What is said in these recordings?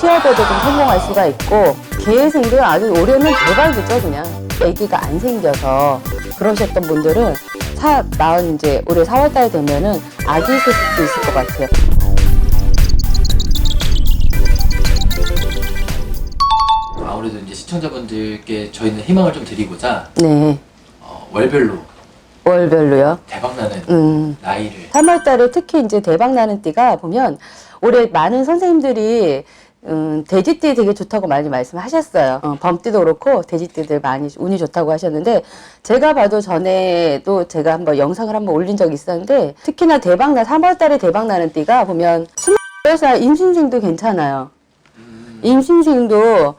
취업에도 좀 성공할 수가 있고 계획생들 아주 올해는 대박이죠 그냥 아기가 안 생겨서 그러셨던 분들은 사 낳은 이제 올해 4월달 되면은 아기 소식도 있을 것 같아요. 아무래도 이제 시청자분들께 저희는 희망을 좀 드리고자 네 어, 월별로 월별로요. 대박나는 음. 나이를 3월달에 특히 이제 대박 나는 띠가 보면 올해 많은 선생님들이 음, 돼지띠 되게 좋다고 많이 말씀하셨어요. 어, 범띠도 그렇고 돼지띠들 많이 운이 좋다고 하셨는데 제가 봐도 전에도 제가 한번 영상을 한번 올린 적이 있었는데 특히나 대박 나 3월달에 대박 나는 띠가 보면 26살 임신생도 괜찮아요. 임신생도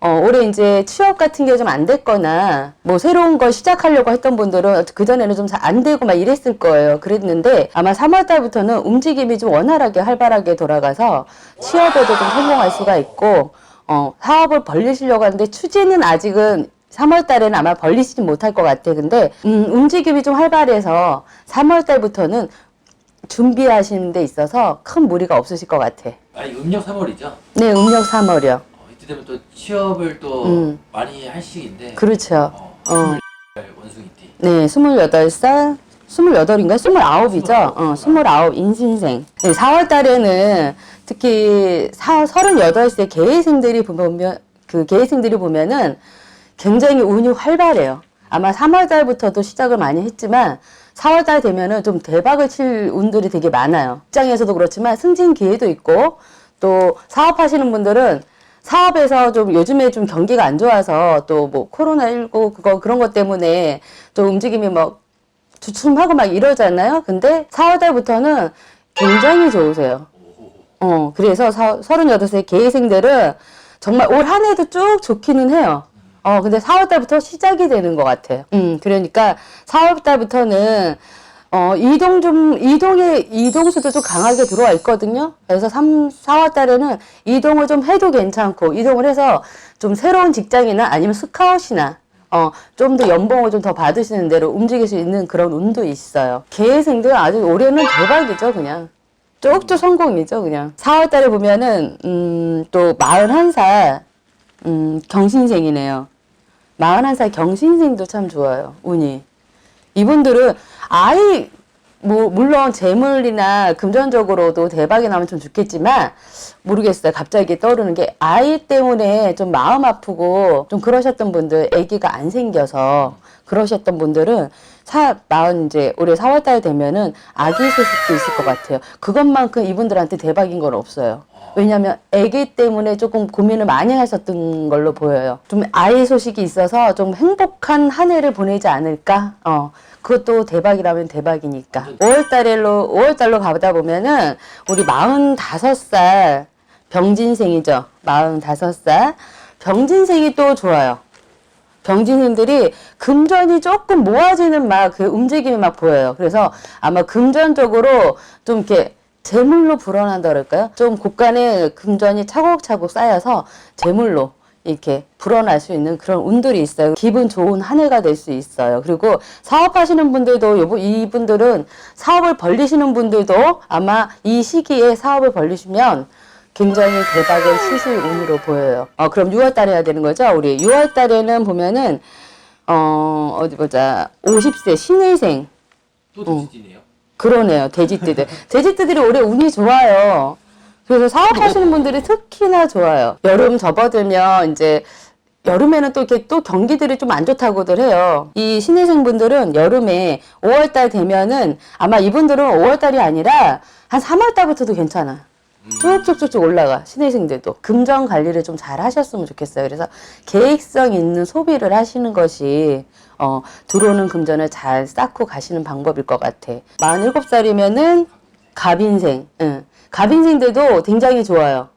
어, 올해 이제 취업 같은 게 좀 안 됐거나 뭐 새로운 걸 시작하려고 했던 분들은 그전에는 좀잘안 되고 막 이랬을 거예요. 그랬는데 아마 3월 달부터는 움직임이 좀 원활하게 활발하게 돌아가서 취업에도 좀 성공할 수가 있고 어, 사업을 벌리시려고 하는데 추진은 아직은 3월 달에는 아마 벌리시지 못할 것 같아. 근데 음, 움직임이 좀 활발해서 3월 달부터는 준비하시는 데 있어서 큰 무리가 없으실 것 같아. 아니 음력 3월이죠. 네, 음력 3월이요. 어, 이때 되면 또 취업을 또 음. 많이 할 시기인데 그렇죠. 어, 어. 28 원숭이띠 네, 28살, 28인가? 29이죠? 어, 29, 인신생. 네, 4월 달에는 특히 사, 38세 계회생들이 보면, 그 계회생들이 보면은 굉장히 운이 활발해요. 아마 3월 달부터도 시작을 많이 했지만 4월 달 되면은 좀 대박을 칠 운들이 되게 많아요. 직장에서도 그렇지만 승진 기회도 있고 또 사업하시는 분들은 사업에서 좀 요즘에 좀 경기가 안 좋아서 또 뭐 코로나19 그거 그런 것 때문에 좀 움직임이 뭐 주춤하고 막 이러잖아요. 근데 4월 달부터는 굉장히 좋으세요. 어, 그래서 사, 38세 계획생들은 정말 올 한 해도 쭉 좋기는 해요. 어, 근데 4월 달부터 시작이 되는 것 같아요. 음, 그러니까 4월 달부터는 어, 이동 좀, 이동의, 이동수도 좀 강하게 들어와 있거든요. 그래서 3, 4월 달에는 이동을 좀 해도 괜찮고, 이동을 해서 좀 새로운 직장이나 아니면 스카웃이나, 어, 좀 더 연봉을 좀 더 받으시는 대로 움직일 수 있는 그런 운도 있어요. 계획생들 아주 올해는 대박이죠, 그냥. 쭉쭉 성공이죠, 그냥. 4월 달에 보면은, 음, 또 41살, 음, 경신생이네요. 41살 경신생도 참 좋아요, 운이. 이분들은 아이 뭐 물론 재물이나 금전적으로도 대박이 나면 좀 좋겠지만 모르겠어요. 갑자기 떠오르는 게 아이 때문에 좀 마음 아프고 좀 그러셨던 분들 아기가 안 생겨서 그러셨던 분들은 사 낳은 이제 올해 4월달 되면은 아기 소식도 있을 것 같아요. 그것만큼 이분들한테 대박인 건 없어요. 왜냐하면 아기 때문에 조금 고민을 많이 하셨던 걸로 보여요. 좀 아이 소식이 있어서 좀 행복한 한 해를 보내지 않을까? 어. 그것도 대박이라면 대박이니까. 5월달로 5월달로 가보다 보면은 우리 45살 병진생이죠. 45살 병진생이 또 좋아요. 병진생들이 금전이 조금 모아지는 막 그 움직임이 막 보여요. 그래서 아마 금전적으로 좀 이렇게 재물로 불어난다 그럴까요? 좀 곳간에 금전이 차곡차곡 쌓여서 재물로 이렇게 불어날 수 있는 그런 운들이 있어요. 기분 좋은 한 해가 될 수 있어요. 그리고 사업하시는 분들도 이분들은 사업을 벌리시는 분들도 아마 이 시기에 사업을 벌리시면 굉장히 대박의 시술 운으로 보여요. 어, 그럼 6월 달에 해야 되는 거죠? 우리 6월 달에는 보면은 어, 어디 보자. 50세 신일생. 또 돼지띠네요. 그러네요. 돼지띠들. 돼지띠들이 올해 운이 좋아요. 그래서 사업하시는 분들이 특히나 좋아요. 여름 접어들면 이제 여름에는 또 이렇게 또 경기들이 좀 안 좋다고들 해요. 이 신입생 분들은 여름에 5월달 되면은 아마 이분들은 5월달이 아니라 한 3월달부터도 괜찮아. 쭉쭉쭉쭉 올라가 신입생들도 금전 관리를 좀 잘 하셨으면 좋겠어요. 그래서 계획성 있는 소비를 하시는 것이 어, 들어오는 금전을 잘 쌓고 가시는 방법일 것 같아. 47살이면은 갑인생, 응. 갑인생들도 굉장히 좋아요.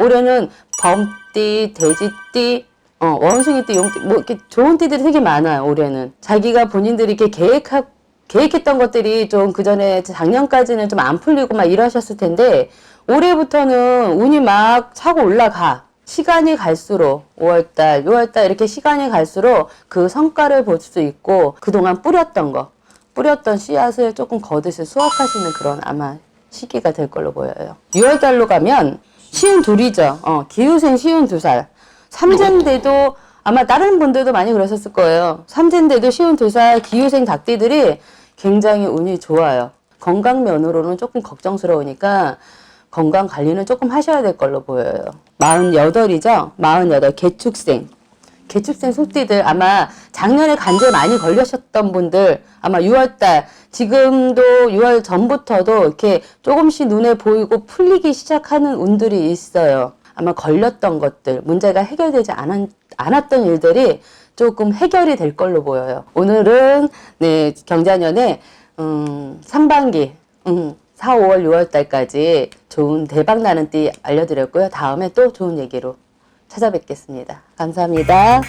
올해는 범띠, 돼지띠, 어, 원숭이띠, 용띠, 뭐 이렇게 좋은 띠들이 되게 많아요. 올해는 자기가 본인들이 이렇게 계획하 계획했던 것들이 좀 그 전에 작년까지는 좀 안 풀리고 막 이러셨을 텐데 올해부터는 운이 막 차고 올라가. 시간이 갈수록 5월달, 6월달 이렇게 시간이 갈수록 그 성과를 볼 수 있고 그동안 뿌렸던 거, 뿌렸던 씨앗을 조금 거두실 수확하시는 그런 아마 시기가 될 걸로 보여요. 6월달로 가면 쉬운 둘이죠. 어, 기후생 쉬운 두 살. 삼재인데도 아마 다른 분들도 많이 그러셨을 거예요. 삼재인데도 쉬운 두 살 기후생 닭띠들이 굉장히 운이 좋아요. 건강 면으로는 조금 걱정스러우니까 건강 관리는 조금 하셔야 될 걸로 보여요. 48이죠? 48 개축생. 개축생 소띠들 아마 작년에 관절 많이 걸리셨던 분들 아마 6월달 지금도 6월 전부터도 이렇게 조금씩 눈에 보이고 풀리기 시작하는 운들이 있어요. 아마 걸렸던 것들 문제가 해결되지 않았, 않았던 일들이 조금 해결이 될 걸로 보여요. 오늘은 네 경자년에 음, 상반기 음, 4, 5월, 6월 달까지 좋은 대박 나는 띠 알려드렸고요. 다음에 또 좋은 얘기로 찾아뵙겠습니다. 감사합니다.